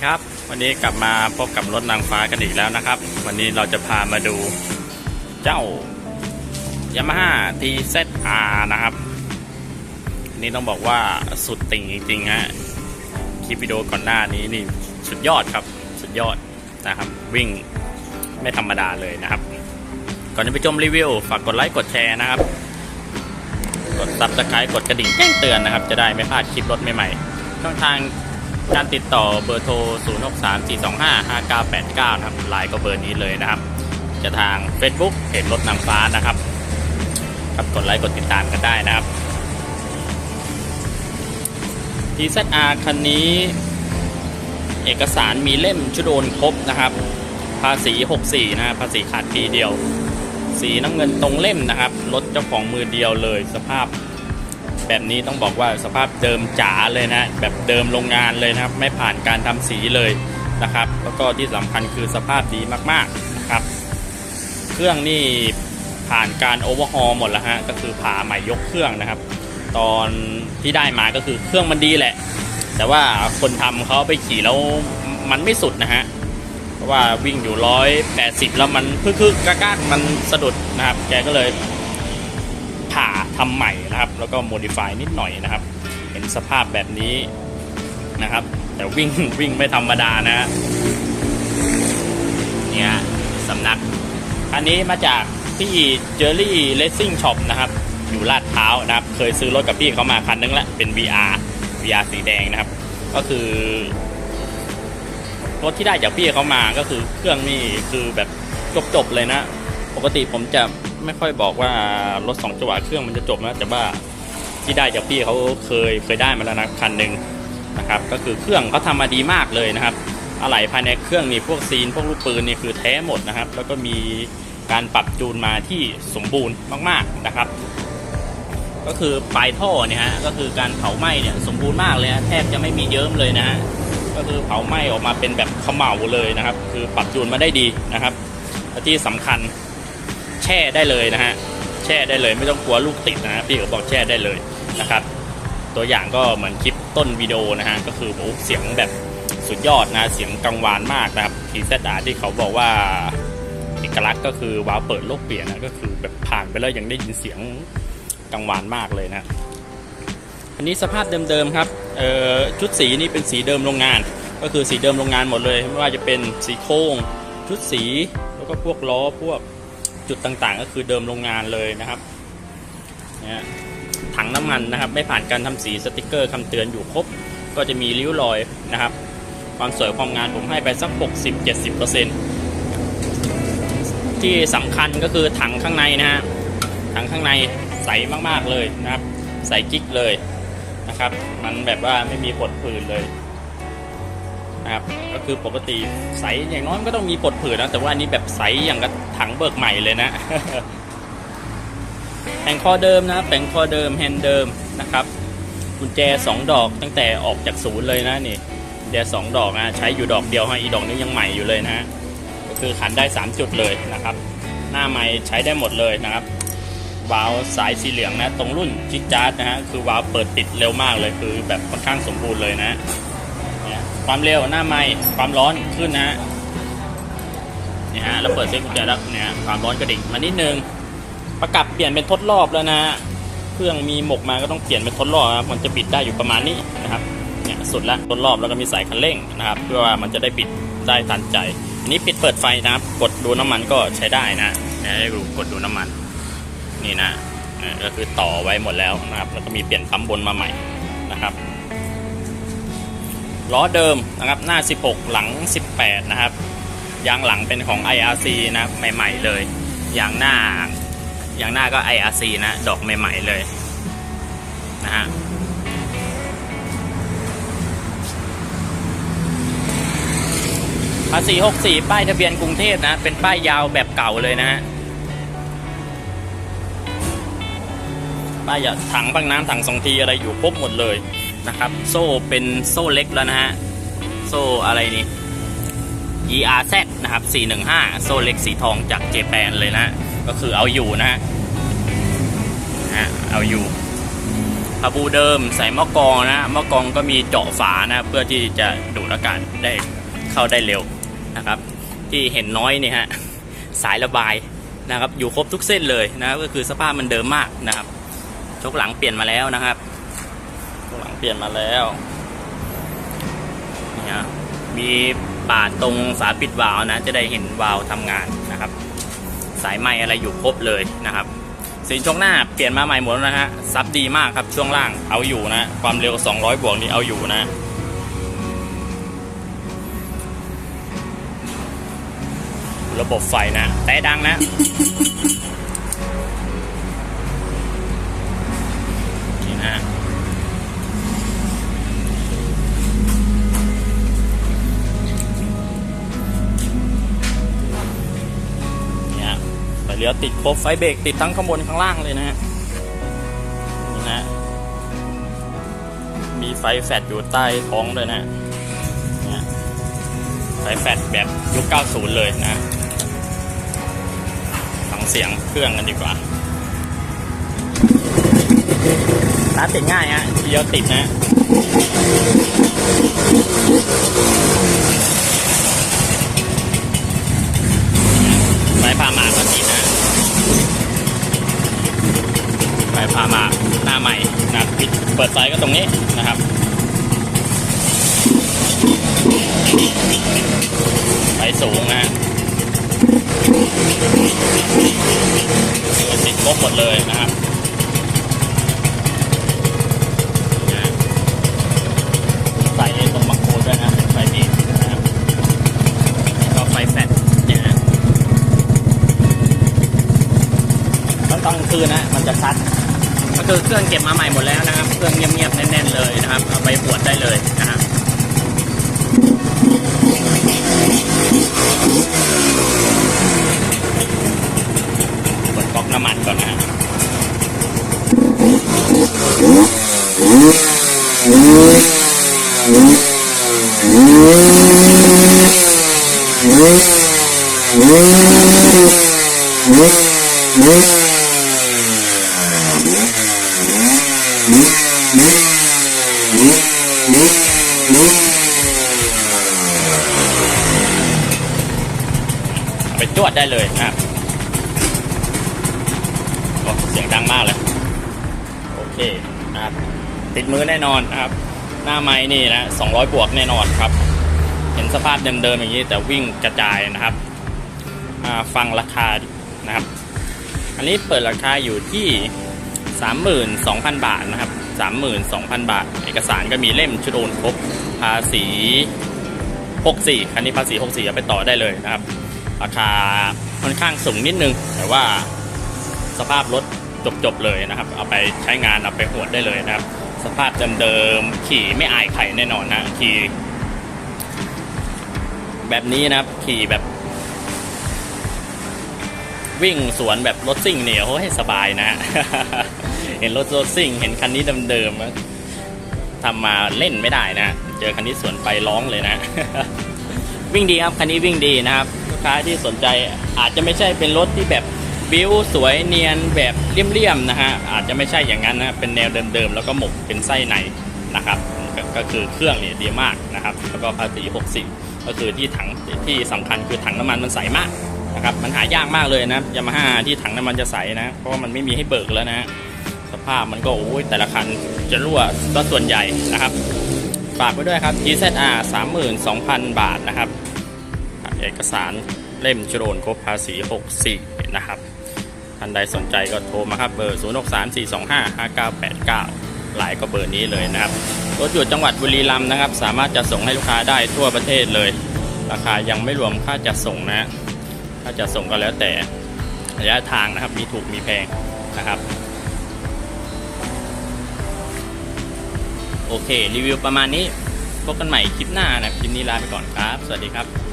สวัสดีครับ วันนี้กลับมาพบกับรถนางฟ้ากันอีกแล้วนะครับ วันนี้เราจะพามาดูเจ้า Yamaha TZR นะครับอันนี่ต้องบอกว่าสุดติ่งจริงๆฮะคลิปวิดีโอก่อนหน้านี้นี่สุดยอดครับสุดยอดนะครับ วิ่งไม่ธรรมดาเลยนะครับ ก่อนจะไปชมรีวิว ฝากกดไลค์กดแชร์นะครับ กดซับสไครต์กดกระดิ่งแจ้งเตือนนะครับ จะได้ไม่พลาดคลิปรถใหม่ๆช่องทาง การติดต่อเบอร์โทร 0 6 3 4 2 5 5 9 8 9 นะครับไลน์ก็เบอร์นี้เลยนะครับ จะทาง Facebook เพจรถนางฟ้านะครับ ครับกดไลค์กดติดตามกันได้นะครับ TZR คันนี้เอกสารมีเล่มชุดโอนครบนะครับ ภาษี 64 นะภาษีขาดปีเดียว สีน้ำเงินตรงเล่มนะครับ รถเจ้าของมือเดียวเลยสภาพ แบบนี้ต้องบอกว่าสภาพเดิมจ๋าเลยนะ แบบเดิมโรงงานเลยนะครับ ไม่ผ่านการทำสีเลยนะครับ แล้วก็ที่สำคัญคือสภาพดีมากๆนะครับ เครื่องนี่ผ่านการโอเวอร์ฮอลหมดแล้วฮะก็คือผ่าใหม่ยกเครื่องนะครับ ตอนที่ได้มาก็คือเครื่องมันดีแหละ แต่ว่าคนทำเขาไปขี่แล้วมันไม่สุดนะฮะเพราะว่าวิ่งอยู่ร้อยแปดสิบแล้วมันคึกๆก้ากๆมันสะดุดนะครับ แกก็เลย ผ่าทำใหม่นะครับ แล้วก็โมดิฟายนิดหน่อยนะครับ เห็นสภาพแบบนี้นะครับ แต่วิ่งวิ่งไม่ธรรมดานะเนี่ยสำนัก อันนี้มาจากพี่เจอรี่เลสซิ่งช็อปนะครับอยู่ลาดพร้านะครับ เคยซื้อรถกับพี่เขามาคันนึงแล้วเป็น VR VR สีแดงนะครับ ก็คือรถที่ได้จากพี่เขามาก็คือเครื่องนี่คือแบบจบๆเลยนะ ปกติผมจะ ไม่ค่อยบอกว่ารถสองจังหวะเครื่องมันจะจบนะแต่ว่าที่ได้จากพี่เขาเคยเคยได้มาแล้วนะคันหนึ่งนะครับก็คือเครื่องเขาทำมาดีมากเลยนะครับอะไหล่ภายในเครื่องนี่พวกซีน พวกลูกปืนนี่คือแท้หมดนะครับ แล้วก็มีการปรับจูนมาที่สมบูรณ์มากๆนะครับ ก็คือปลายท่อเนี่ยฮะก็คือการเผาไหม้เนี่ยสมบูรณ์มากเลยแทบจะไม่มีเยิ้มเลยนะฮะก็คือเผาไหม้ออกมาเป็นแบบเขม่าเลยนะครับ คือปรับจูนมาได้ดีนะครับและที่สำคัญ ช่ได้เลยนะฮะแช่ได้เลยไม่ต้องกลัวลูกติดนะฮะพี่เขาบอกแช่ได้เลยนะครับตัวอย่างก็เหมือนคลิปต้นวิดีโอนะฮะก็คือโอ้เสียงแบบสุดยอดนะเสียงกังวานมากนะครับทีเซดาที่เขาบอกว่าเอกลักษณ์ก็คือว้าวเปิดโลกเปลี่ยนนะก็คือแบบผ่านไปแล้วยังได้ยินเสียงกังวานมากเลยนะอันนี้สภาพเดิมๆครับเอ่อชุดสีนี่เป็นสีเดิมโรงงาน ก็คือสีเดิมโรงงานหมดเลย ไม่ว่าจะเป็นสีโค้งชุดสีแล้วก็พวกล้อพวก จุดต่างๆ ก็คือเดิมโรงงานเลยนะครับถังน้ำมันนะครับไม่ผ่านการทำสีสติกเกอร์คำเตือนอยู่ครบ ก็จะมีริ้วรอยนะครับ ความสวยความงานผมให้ไปสัก 60-70%ที่สำคัญก็คือถังข้างในนะฮะถังข้างในใสมากๆเลยนะครับ ใสกิ๊กเลยนะครับ มันแบบว่าไม่มีผดผื่นเลย นะครับก็คือปกติใสอย่างน้อยมันก็ต้องมีผดผื่นนะแต่ว่าอันนี้แบบใสอย่างกับถังเบิกใหม่เลยนะแผงคอเดิมนะแผงคอเดิมแฮนด์เดิมนะครับกุญแจสองดอกตั้งแต่ออกจากศูนย์เลยนะนี่กุญแจสองดอกนะใช้อยู่ดอกเดียวฮะอีดอกนี้ยังใหม่อยู่เลยนะฮะก็คือขันได้ 3 จุดเลยนะครับ หน้าไม้ใช้ได้หมดเลยนะครับวาล์วสายสีเหลืองนะ ตรงรุ่นจิกจาร์ดนะฮะคือวาล์วเปิดติดเร็วมากเลยคือแบบค่อนข้างสมบูรณ์เลยนะ ความเร็วหน้าไม้ความร้อนขึ้นนะฮะเนี่ยฮะเราเปิดเซ็ตกุญแจแล้วเนี่ยความร้อนกระดิ่งมานิดนึงประกับเปลี่ยนเป็นทดรอบแล้วนะ เครื่องมีหมกมาก็ต้องเปลี่ยนเป็นทดรอบครับมันจะบิดได้อยู่ประมาณนี้นะครับเนี่ยสุดละทดรอบแล้วก็มีสายคันเร่งนะครับ เพื่อว่ามันจะได้บิดได้ทันใจ อันนี้ปิดเปิดไฟนะครับ กดดูน้ำมันก็ใช้ได้นะเนี่ยให้ดูกดดูน้ำมันนี่นะก็คือต่อไว้หมดแล้วนะครับ แล้วก็มีเปลี่ยนปั๊มบนมาใหม่นะครับ ล้อเดิมนะครับหน้า 16 หลัง 18 นะครับ ยางหลังเป็นของ IRC นะใหม่ ๆ เลยยางหน้ายางหน้าก็ IRC นะดอกใหม่ ๆ เลยนะฮะภาษี64 ป้ายทะเบียนกรุงเทพนะ เป็นป้ายยาวแบบเก่าเลยนะฮะป้ายยาถังพังน้ำถังสองทีอะไรอยู่ครบหมดเลย นะครับ โซ่เป็นโซ่เล็กแล้วนะฮะ โซ่อะไรนี่ ERZ นะครับ 415 โซ่เล็กสีทองจากเจแปนเลยนะ ก็คือเอาอยู่นะฮะเอาอยู่พาบูเดิมใส่ม้อกรองนะม้อกรองก็มีเจาะฝานะ เพื่อที่จะดูดอากาศได้เข้าได้เร็วนะครับ ที่เห็นน้อยเนี่ยฮะสายระบายนะครับ อยู่ครบทุกเส้นเลยนะก็คือสภาพมันเดิมมากนะครับชกหลังเปลี่ยนมาแล้วนะครับ เปลี่ยนมาแล้วนี่ยมีปาดตรงฝาปิดวาล์วนะ จะได้เห็นวาล์วทำงานนะครับ สายไหมอะไรอยู่ครบเลยนะครับสีช่วงหน้าเปลี่ยนมาใหม่หมดนะฮะซับดีมากครับช่วงล่างเอาอยู่นะ ความเร็ว 200 บวกนี่เอาอยู่นะระบบไฟนะ แต่ดังนะ นี่นะ ไฟเลี้ยวติดครบไฟเบรกติดทั้งข้างบนข้างล่างเลยนะฮะนี่นะ มีไฟแฟลชอยู่ใต้ท้องด้วยนะไฟแฟลชแบบยุค 90 เลยนะฟังเสียงเครื่องกันดีกว่าร้านติดง่ายฮะเดียวติดนะ ไฟพาหมากก็ติดนะ ไฟพามาหน้าใหม่นะปิดเปิดไฟก็ตรงนี้นะครับไฟสูงนะติดครบหมดเลยนะครับใส่ตรงบังโคด้วยนะไฟดีนะครับแล้วก็ไฟแฟลชเนี่ยนะตอนกลางคืนนะมันจะชัด คือเครื่องเก็บมาใหม่หมดแล้วนะครับ เครื่องเงียบๆแน่นๆเลยนะครับ เอาไปบวดได้เลยนะครับกดก๊อกน้ำมันก่อนนะครับ ไปจวดได้เลยนะครับโอ้เสียงดังมากเลย โอเคนะครับ ติดมือแน่นอนนะครับ หน้าไม้นี่นะ200 บวกแน่นอนครับ เห็นสภาพเดิมๆอย่างนี้แต่วิ่งกระจายนะครับ ฟังราคานะครับ อันนี้เปิดราคาอยู่ที่ 32,000 บาทนะครับ 32,000 บาท เอกสารก็มีเล่มชุดโอนครบภาษี 64 คันนี้ภาษี 64เอาไปต่อได้เลยนะครับ ราคาค่อนข้างสูงนิดนึง แต่ว่าสภาพรถจบๆเลยนะครับ เอาไปใช้งานเอาไปหวดได้เลยนะครับ สภาพเดิมๆขี่ไม่อายใครแน่นอนนะขี่แบบนี้นะครับขี่แบบ วิ่งสวนแบบรถซิ่งเนี่ยโอ้ให้สบายนะ เห็นรถรถซิ่ง เห็นคันนี้เดิมๆทำมาเล่นไม่ได้นะ เจอคันนี้สวนไปร้องเลยนะ วิ่งดีครับคันนี้วิ่งดีนะครับ ค้าที่สนใจอาจจะไม่ใช่เป็นรถที่แบบบิวสวยเนียนแบบเลี่ยมๆนะฮะอาจจะไม่ใช่อย่างนั้นนะเป็นแนวเดิมๆ แล้วก็หมกเป็นไส้ในนะครับก็ก็คือเครื่องเนี่ยดีมากนะครับ แล้วก็ภาษี 60 ก็คือที่ถังที่สำคัญคือถังน้ำมันมันใสมากนะครับมันหายากมากเลยนะยามาฮ่าที่ถังน้ำมันจะใสนะ เพราะว่ามันไม่มีให้เบิกแล้วนะ สภาพมันก็โอ้ยแต่ละคันจะรั่วก็ส่วนใหญ่นะครับฝากไว้ด้วยครับ GZR 32,000 บาทนะครับ เอกสารเล่มโฉนครบภาษี 64 นะครับ ท่านใดสนใจก็โทรมาครับเบอร์ 0634255989 หลายก็เบอร์นี้เลยนะครับ รถอยู่จังหวัดบุรีรัมย์นะครับ สามารถจะส่งให้ลูกค้าได้ทั่วประเทศเลย ราคายังไม่รวมค่าจัดส่งนะค่าจัดส่งก็แล้วแต่ระยะทางนะครับ มีถูกมีแพงนะครับโอเค รีวิวประมาณนี้ พบกันใหม่คลิปหน้านะ คลิปนี้ลาไปก่อนครับ สวัสดีครับ